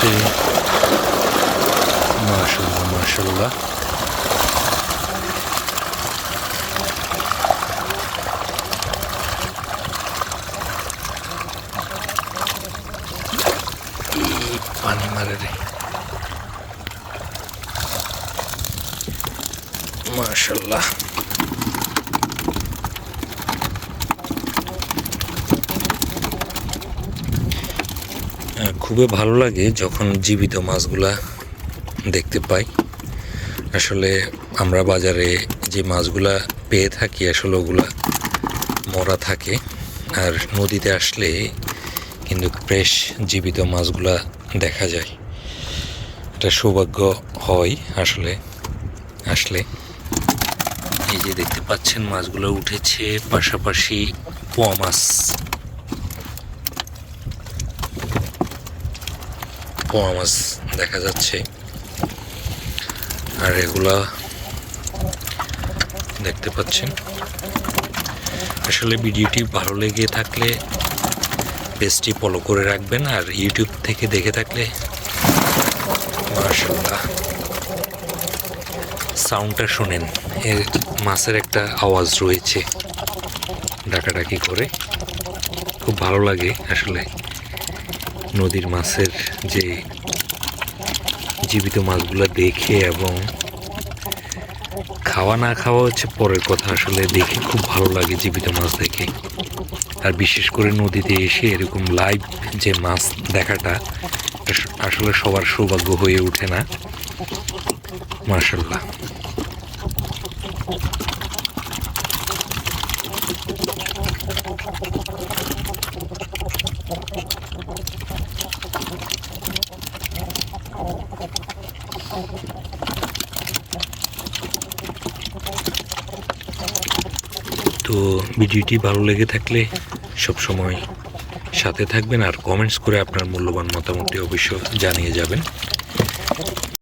Köfteyi. Maşallah maşallah. Maşallah. খুবই ভালো লাগে যখন জীবিত মাছগুলা দেখতে পাই। আসলে আমরা বাজারে যে মাছগুলা পেয়ে থাকি, আসলে ওগুলা মরা থাকে। আর নদীতে আসলে কিন্তু ফ্রেশ জীবিত মাছগুলা দেখা যায়। এটা সৌভাগ্য হয় আসলে আসলে। এই যে দেখতে পাচ্ছেন মাছগুলো উঠেছে, পাশাপাশি পোয়া মাছ। পোয়া মাছ দেখা যাচ্ছে। আর এগুলা দেখতে পাচ্ছেন। আসলে ভিডিওটি ভালো লেগে থাকলে পেজটি ফলো করে রাখবেন আর ইউটিউব থেকে দেখে থাকলে মার্শাল্লাহ সাউন্ডটা শোনেন, এর মাছের একটা আওয়াজ রয়েছে ডাকাডাকি করে। খুব ভালো লাগে আসলে। নদীর মাছের যে জীবিত মাছগুলো দেখে এবং খাওয়া না খাওয়া হচ্ছে পরের কথা। আসলে দেখে খুব ভালো লাগে জীবিত মাছ দেখে। আর বিশেষ করে নদীতে এসে এরকম লাইভ যে মাছ দেখাটা আস- আসলে সবার সৌভাগ্য হয়ে ওঠে না। মার্শাল্লাহ তো ভিডিওটি ভালো লেগে থাকলে সব সময় সাথে থাকবেন আর কমেন্টস করে আপনার মূল্যবান মতামতটি অবশ্য জানিয়ে যাবেন।